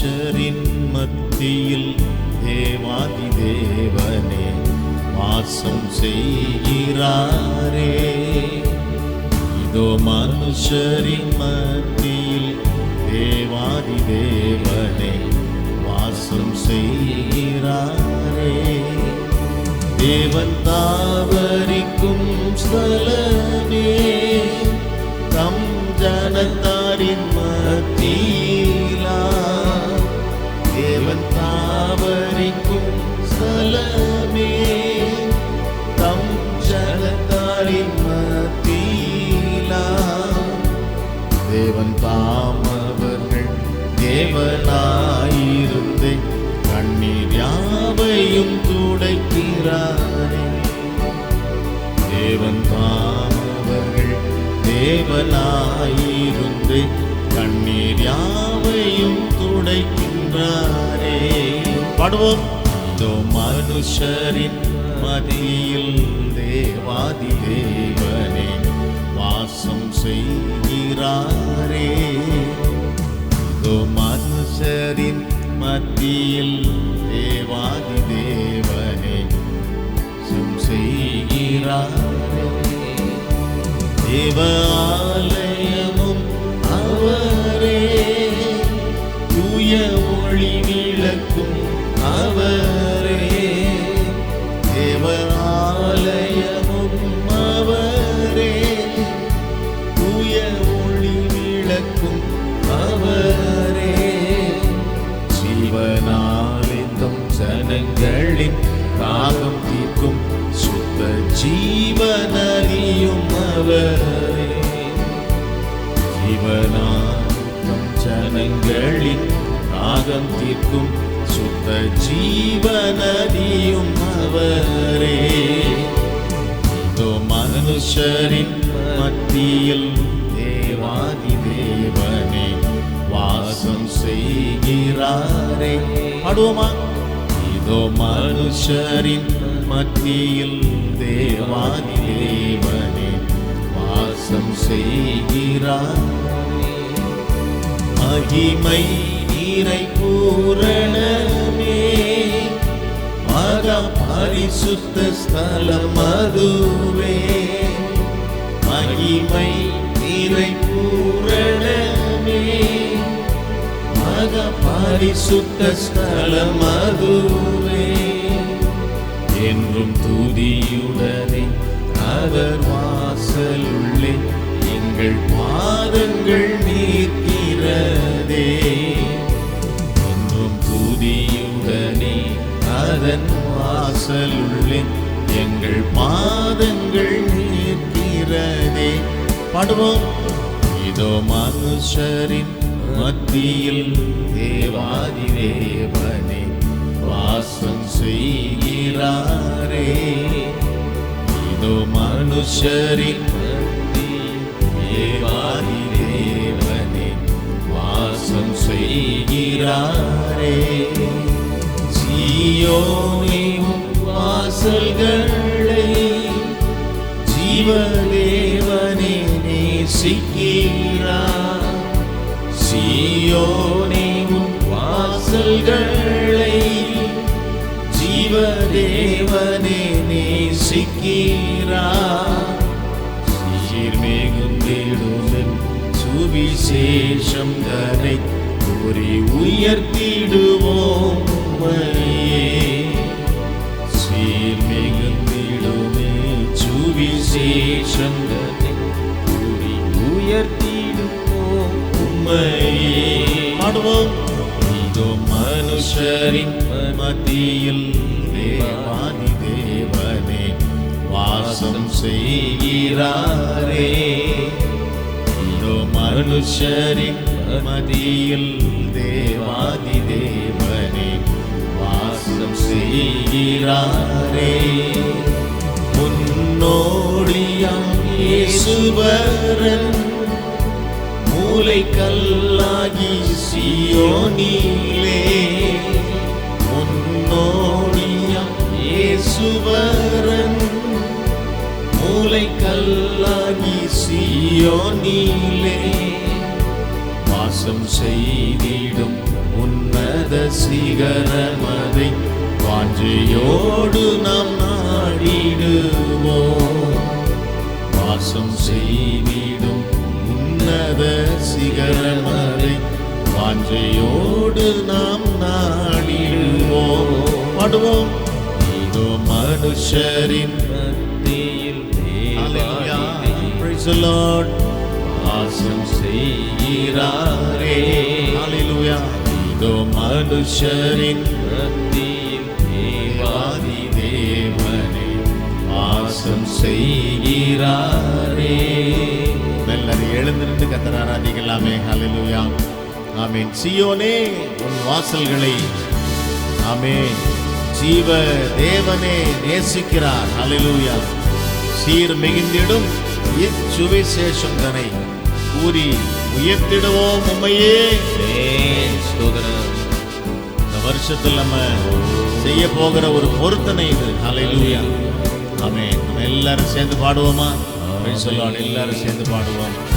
மனுஷரின் மத்தியில் தேவாதி தேவனே வாசம் செய்கிறாரே. இதோ மனுஷரின் மத்தியில் தேவாதி தேவனே வாசம் செய்கிறாரே. தேவன் தாவரிக்கும் ஸ்தல தேவன் தாம் அவர்கள் தேவனாயிருந்தே. கண்ணீர் யாவையும் துடைக்கிறாரே. தேவன் தாம் அவர்கள் தேவனாயிருந்தே. கண்ணீர் யாவையும் துடைக்கின்றாரே. பாடுவோம். இதோ மனுஷரின் மதியில் தேவாதி தேவனே வாசம் செய்கிறாரே. இதோ மனுஷரின் மத்தியில் தேவாதி தேவனே சம் செய்கிறாரே. தேவ ஆலயமும் அவரே. தூய ஒளி விளக்கும் அவர் விளக்கும் அவரே ஜீவனாலிந்தம் ஜனங்களின் தாகம் தீர்க்கும் சுத்த ஜீவனறியும் அவரே ஜீவனாலிந்தம் ஜனங்களின் தாகம் தீர்க்கும் சுத்த ஜீவனறியும் அவரே இதோ மனுஷரின் மத்தியில் தேவாதி தேவனே வாசம் செய்கிறாரே. பாடுவோமா இதோ மனுஷரின் மத்தியில் தேவாதி தேவனே வாசம் செய்கிறார். மகிமை நீரை பூரணமே. மகா பரிசுத்த ஸ்தலம் அதுவே. மகிமை நீரை பரிசுத்த ஸ்தலம் அதுவே என்றும் துதியுடனே அவர் வாசலுள்ளே எங்கள் பாதங்கள் நீக்கிறதே என்றும் துதியுடனே அதன் வாசலுள்ளே எங்கள் பாதங்கள் நீக்கிறதே பாடுவோம். இதோ மனுஷரின் மத்தியில் தேவாதி தேவனே வாசம் செய்கிறாரே இதோ மனுஷரின் மத்தியில் தேவாதி தேவனே வாசம் செய்கிறாரே சீயோனின் வாசல்களை ஜீவதேவனே நேசிக்கிறார் சியோனே உன் வாசல்களை ஜீவதேவனே நேசிக்கிறா சீர் சுவிசேஷம் தரை கூறி உயர்த்திடுவோம் உம்மையே. சீர் மிகுந்திடுமே சுவிசேஷம் தரை கூறி உயர்த்திடுவோம் உம்மையே. பாடுவோம் இதோ மனுஷரின் மத்தியில் தேவாதி தேவனே வாசம் செய்கிறாரே இதோ மனுஷரின் மதியில் தேவாதி தேவனே வாசம் செய்கிறாரே முன்னோடியாம் இயேசுவரன் மூலை கல்லாகி சியோனிலே முன்னோடியாம் இயேசுவரன். மூளை கல்லாகி சியோனிலே வாச வாசம் செய்திடும் உன்னத சிகரமதை வாஞ்சையோடு நாம் நாடிடுவோம். வாசம் செய்திடும் உன்னத சிகரமதை வாஞ்சையோடு நாம் நாடிடுவோம். பாடுவோம். இதோ மனுஷரின் மத்தியில். வாசம் செய்கிறாரே. இதோ மனுஷரின் மத்தியில் தேவாதி தேவனே. வாசம் செய்கிறாரே. எல்லாரும் எழுந்திருந்து கத்தர் ஆராதிக்கலாமே. ஹalleluya ஆமென் சியோனே உன் வாசல்களை. ஆமென் ஜீவ தேவனே நேசிக்கிறார். ஹalleluya சீர் மிகுந்திடும் இச்சுவிசேஷம் தனை கூறி உயர்த்திடுவோம் ஸ்தோத்திரம். இந்த வருஷத்தில் நம்ம செய்ய போகிற ஒரு பொருத்தனை இது. ஹalleluya ஆமென் நம்ம எல்லாரும் சேர்ந்து பாடுவோமா? The Lord. எல்லாரும் சேர்ந்து பாடுவோம்.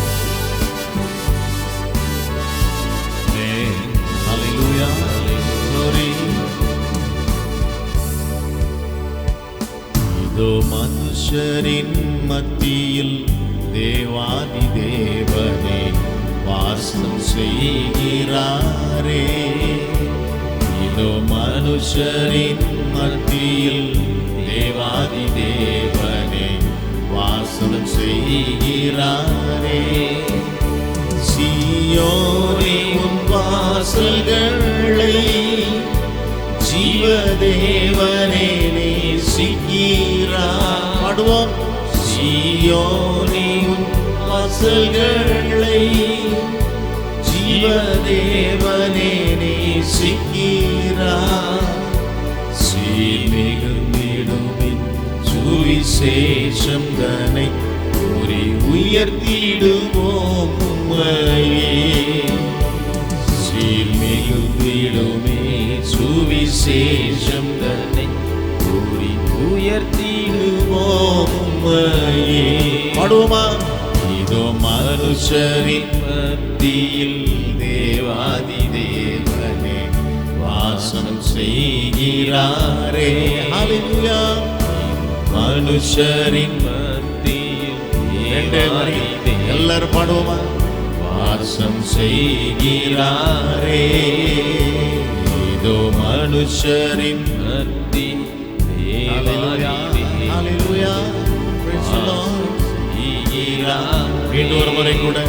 Hallelujah. Glory. இதோ மனுஷரின் மத்தியில் தேவாதி தேவனே வாசம் செய்கிறாரே இதோ மனுஷரின் மத்தியில் தேவாதி ஜீவதேவனே நேசிக்கிறார் பாடுவோம். சீயோனே உன் வாசல்களை ஜீவதேவனே நேசிக்கிறார் சீர்மிகுந்திடுமின் சுவிசேஷம் தனை கூறி சுவிசேஷம் தன்னை கூறி உயர்த்திடுவோம் உம்மையே. பாடுவோமா? இதோ மனுஷரின் மத்தியில் தேவாதி தேவனே வாசம் செய்கிறாரே. ஹalleluya. மனுஷரின் மத்தியில் எல்லாரும் பாடுவோமா? வாசம் செய்கிறாரே. இதோ மனுஷரின் மத்தி தேவாதி Hallelujah. Praise the Lord. மீண்டும் ஒரு முறை கூட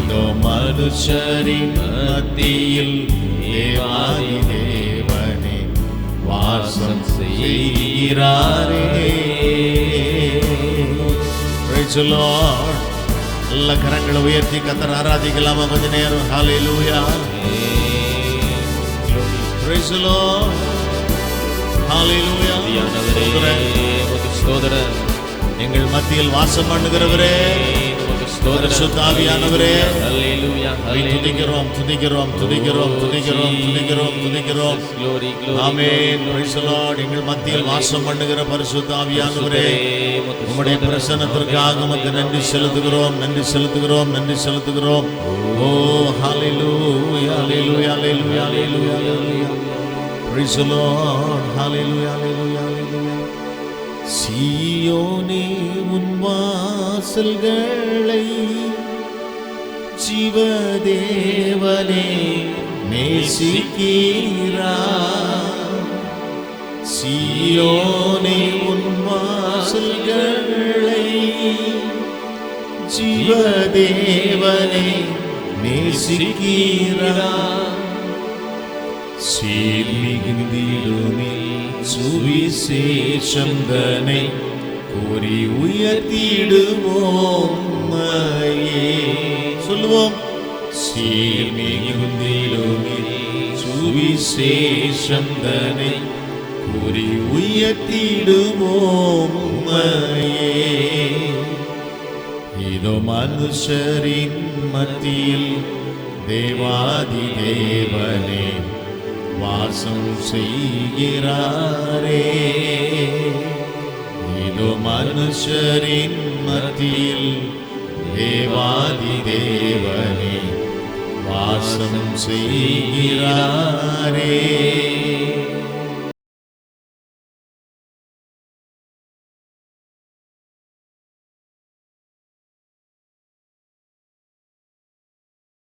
இதோ மனுஷரின் மத்தியில் தேவாதி தேவனே வாசம் செய்கிறாரே Praise the Lord. நல்ல கரங்களை உயர்த்தி கத்தர் ஆராதிக்கலாமா கொஞ்ச நேரம் ஹalleluya Praise the Lord. Hallelujah. ஆவியானவரே, உமக்கு ஸ்தோத்திரம். எங்கள் மத்தியில் வாசம் பண்ணுகிறவரே உமக்கு ஸ்தோத்திரம். உம்மை hallelujah. துதிக்கிறோம் துதிக்கிறோம் துதிக்கிறோம் துதிக்கிறோம் துதிக்கிறோம் துதிக்கிறோம் Jesus, glory, glory, amen the Lord. எங்கள் மத்தியில் வாசம் பண்ணுகிற பரிசுத்த ஆவியானவரே உம்முடைய. பிரசன்னத்திற்காக உமக்கு நன்றி செலுத்துகிறோம் நன்றி செலுத்துகிறோம் நன்றி செலுத்துகிறோம் ஓ ஹalleluya ஹalleluya ஹalleluya ஹalleluya ஹalleluya Praise the Lord. Hallelujah, hallelujah, hallelujah. சீயோனே உன் வாசல்களை ஜீவதேவனே நேசிக்கீரா சீயோனே உன் வாசல்களை ஜீவதேவனே நேசிக்கீரா சீர்மிகுந்திடுமே சுவிசேஷம் தனை கூறி உயர்த்திடுவோம் உம்மையே. சொல்லுவோம் சீர்மிகுந்திடுமே சுவிசேஷம் தனை கூறி உயர்த்திடுவோம் உம்மையே. இதோ மனுஷரின் மத்தியில் தேவாதி தேவனே வாசம் செய்கிறாரே. இதோ மனுஷரின் மத்தியில் தேவாதி தேவனே வாசம் செய்கிறாரே.